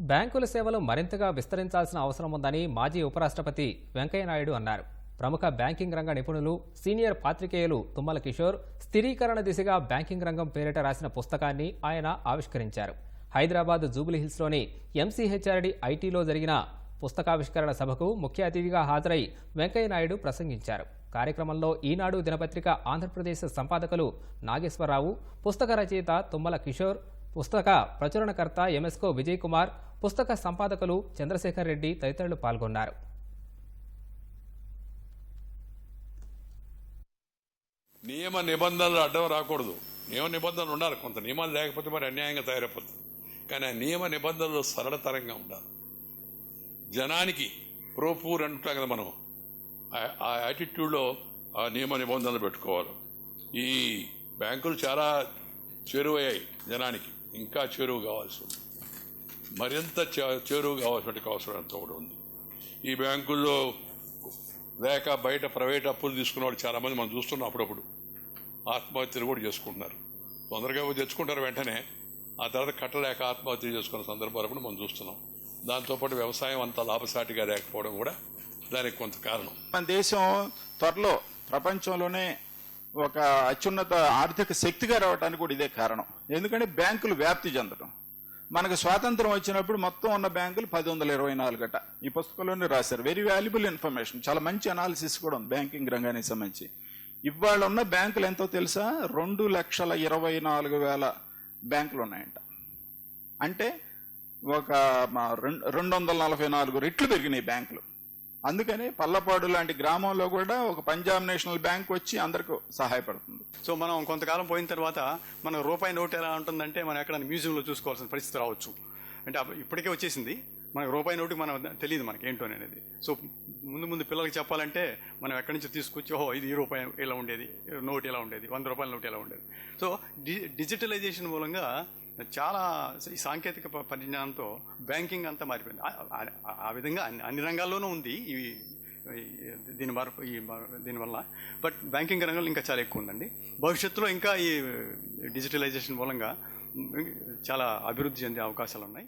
బ్యాంకుల సేవలు మరింతగా విస్తరించాల్సిన అవసరం ఉందని మాజీ ఉపరాష్ట్రపతి వెంకయ్యనాయుడు అన్నారు. ప్రముఖ బ్యాంకింగ్ రంగ నిపుణులు సీనియర్ పాత్రికేయులు తుమ్మల కిషోర్ స్థిరీకరణ దిశగా బ్యాంకింగ్ రంగం పేరిట రాసిన పుస్తకాన్ని ఆయన ఆవిష్కరించారు. హైదరాబాద్ జూబ్లీహిల్స్లోని ఎంసీహెచ్ఆర్డి ఐటీలో జరిగిన పుస్తకావిష్కరణ సభకు ముఖ్య అతిథిగా హాజరై వెంకయ్యనాయుడు ప్రసంగించారు. కార్యక్రమంలో ఈనాడు దినపత్రిక ఆంధ్రప్రదేశ్ సంపాదకులు నాగేశ్వరరావు పుస్తక రచయిత తుమ్మల కిషోర్ పుస్తక ప్రచురణకర్త ఎంఎస్కో విజయ్ కుమార్ పుస్తక సంపాదకులు చంద్రశేఖర్ రెడ్డి తదితరులు పాల్గొన్నారు. నియమ నిబంధనలు అడ్డం రాకూడదు. నియమ నిబంధనలు ఉండాలి. కొంత నియమాలు లేకపోతే మరి అన్యాయంగా తయారైపోతుంది. కానీ ఆ నియమ నిబంధనలు సరళతరంగా ఉండాలి. జనానికి ప్రోపూర్ అంటాం కదా మనం. ఆ- యాటిట్యూడ్లో ఆ నియమ నిబంధనలు పెట్టుకోవాలి. ఈ బ్యాంకులు చాలా చేరువయ్యాయి జనానికి. ఇంకా చేరువు కావాల్సి ఉంది. మరింత చేరువు కావాల్సిన అవసరం ఎంతో కూడా ఉంది. ఈ బ్యాంకుల్లో లేక బయట ప్రైవేట్ అప్పులు తీసుకున్న వాళ్ళు చాలామంది మనం చూస్తున్నాం అప్పుడప్పుడు. ఆత్మహత్యలు కూడా చేసుకుంటున్నారు. తొందరగా తెచ్చుకుంటారు వెంటనే. ఆ తర్వాత కట్టలేక ఆత్మహత్య చేసుకున్న సందర్భాలు కూడా మనం చూస్తున్నాం. దాంతోపాటు వ్యవసాయం అంత లాభసాటిగా లేకపోవడం కూడా దానికి కొంత కారణం. మన దేశం త్వరలో ప్రపంచంలోనే ఒక అత్యున్నత ఆర్థిక శక్తిగా రావడానికి కూడా ఇదే కారణం. ఎందుకంటే బ్యాంకులు వ్యాప్తి చెందడం మనకు స్వాతంత్రం వచ్చినప్పుడు మొత్తం ఉన్న బ్యాంకులు పది వందల ఇరవై నాలుగట. ఈ పుస్తకంలోనే రాశారు. వెరీ వాల్యుబుల్ ఇన్ఫర్మేషన్ చాలా మంచి అనాలిసిస్ కూడా ఉంది బ్యాంకింగ్ రంగానికి సంబంధించి. ఇవాళ ఉన్న బ్యాంకులు ఎంతో తెలుసా? రెండు లక్షల ఇరవై నాలుగు వేల బ్యాంకులు ఉన్నాయంట అంటే ఒక రెండు వందల నలభై నాలుగు రెట్లు పెరిగినాయి బ్యాంకులు. అందుకని పల్లపాడు లాంటి గ్రామంలో కూడా ఒక పంజాబ్ నేషనల్ బ్యాంక్ వచ్చి అందరికి సహాయపడుతుంది. సో మనం కొంతకాలం పోయిన తర్వాత మన రూపాయి నోట్ ఎలా ఉంటుందంటే మనం ఎక్కడ మ్యూజియంలో చూసుకోవాల్సిన పరిస్థితి రావచ్చు. అంటే అప్పుడు ఇప్పటికే వచ్చేసింది. మనకు రూపాయి నోటు మనం తెలియదు మనకి ఏంటో అనేది. సో ముందు ముందు పిల్లలకి చెప్పాలంటే మనం ఎక్కడి నుంచి తీసుకొచ్చి ఓహో ఇది ఈ రూపాయి ఇలా ఉండేది? నోట్ ఎలా ఉండేది? వంద రూపాయల నోట్ ఎలా ఉండేది? సో డి డిజిటలైజేషన్ మూలంగా చాలా ఈ సాంకేతిక ప- పరిజ్ఞానంతో బ్యాంకింగ్ అంతా మారిపోయింది. ఆ- విధంగా అన్ని అన్ని రంగాల్లోనూ ఉంది ఈ దీని మార్పు ఈ దీనివల్ల బట్ బ్యాంకింగ్ రంగంలో ఇంకా చాలా ఎక్కువ ఉందండి. భవిష్యత్తులో ఇంకా ఈ డిజిటలైజేషన్ మూలంగా చాలా అభివృద్ధి చెందే అవకాశాలు ఉన్నాయి